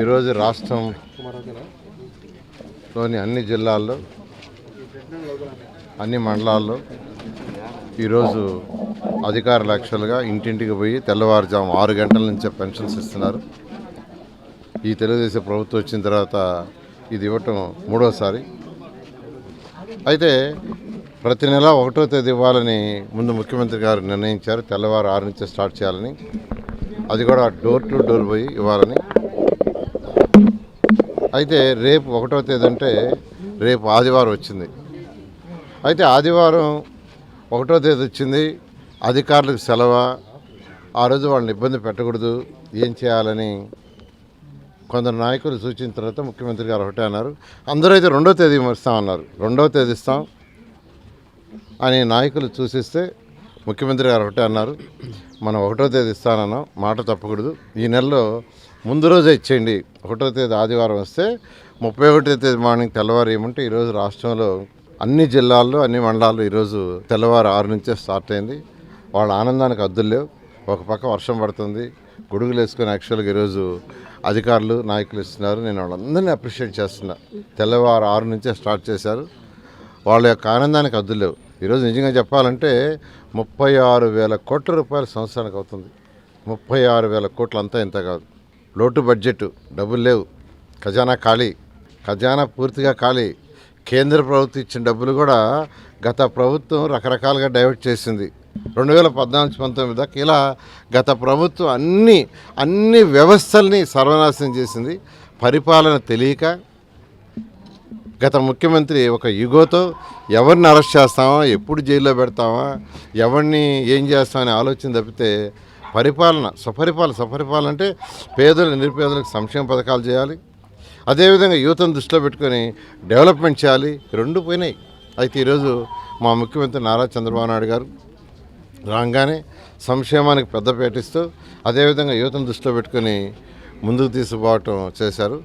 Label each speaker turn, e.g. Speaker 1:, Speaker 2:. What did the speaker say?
Speaker 1: ఈరోజు రాష్ట్రంలోని అన్ని జిల్లాల్లో అన్ని మండలాల్లో ఈరోజు అధికార లక్షలుగా ఇంటింటికి పోయి తెల్లవారుజాము ఆరు గంటల నుంచే పెన్షన్స్ ఇస్తున్నారు. ఈ తెలుగుదేశం ప్రభుత్వం వచ్చిన తర్వాత ఇది ఇవ్వటం మూడోసారి. అయితే ప్రతి నెల ఒకటో తేదీ ఇవ్వాలని ముందు ముఖ్యమంత్రి గారు నిర్ణయించారు. తెల్లవారు ఆరు నుంచే స్టార్ట్ చేయాలని. అది కూడా డోర్ టు డోర్ పోయి ఇవ్వాలని. అయితే రేపు ఒకటో తేదీ అంటే రేపు ఆదివారం వచ్చింది. అయితే ఆదివారం ఒకటో తేదీ వచ్చింది. అధికారులకు సెలవు. ఆ రోజు వాళ్ళని ఇబ్బంది పెట్టకూడదు. ఏం చేయాలని కొందరు నాయకులు సూచించిన తర్వాత ముఖ్యమంత్రి గారు ఒకటే అన్నారు. అందరూ అయితే రెండో తేదీ ఇస్తామన్నారు రెండో తేదీ ఇస్తాం అని నాయకులు చూసిస్తే ముఖ్యమంత్రి గారు ఒకటే అన్నారు. మనం ఒకటో తేదీ ఇస్తానన్నాం. మాట తప్పకూడదు. ఈ నెలలో ముందు రోజే ఇచ్చేయండి. ఒకటో తేదీ ఆదివారం వస్తే ముప్పై ఒకటో తేదీ మార్నింగ్ తెల్లవారు ఏమంటే ఈరోజు రాష్ట్రంలో అన్ని జిల్లాల్లో అన్ని మండలాల్లో ఈరోజు తెల్లవారు ఆరు నుంచే స్టార్ట్ అయింది. వాళ్ళ ఆనందానికి అద్దులు లేవు. ఒక పక్క వర్షం పడుతుంది. గొడుగులు వేసుకొని యాక్చువల్గా ఈరోజు అధికారులు నాయకులు ఇస్తున్నారు. నేను వాళ్ళందరినీ అప్రిషియేట్ చేస్తున్నా. తెల్లవారు ఆరు నుంచే స్టార్ట్ చేశారు. వాళ్ళ యొక్క ఆనందానికి అద్దులు లేవు. ఈరోజు నిజంగా చెప్పాలంటే ముప్పై ఆరు వేల కోట్ల రూపాయల సంవత్సరానికి అవుతుంది. ముప్పై ఆరు వేల కోట్లు అంతా ఇంత కాదు. లోటు బడ్జెట్ డబ్బులు లేవు. ఖజానా ఖాళీ. ఖజానా పూర్తిగా ఖాళీ. కేంద్ర ప్రభుత్వం ఇచ్చిన డబ్బులు కూడా గత ప్రభుత్వం రకరకాలుగా డైవర్ట్ చేసింది. రెండు వేల పద్నాలుగు పంతొమ్మిది దాకా ఇలా గత ప్రభుత్వం అన్ని అన్ని వ్యవస్థల్ని సర్వనాశనం చేసింది. పరిపాలన తెలియక గత ముఖ్యమంత్రి ఒక యుగోతో ఎవరిని అరెస్ట్ చేస్తామా ఎప్పుడు జైల్లో పెడతామా ఎవరిని ఏం చేస్తామని ఆలోచన తప్పితే పరిపాలన సుపరిపాల సుపరిపాలన అంటే పేదలు నిరుపేదలకు సంక్షేమ పథకాలు చేయాలి. అదేవిధంగా యువతను దృష్టిలో పెట్టుకొని డెవలప్మెంట్ చేయాలి. రెండు పోయినాయి. అయితే ఈరోజు మా ముఖ్యమంత్రి నారా చంద్రబాబు నాయుడు గారు రాగానే సంక్షేమానికి పెద్ద పేటిస్తూ అదేవిధంగా యువతను దృష్టిలో పెట్టుకొని ముందుకు తీసుకుపోవటం చేశారు.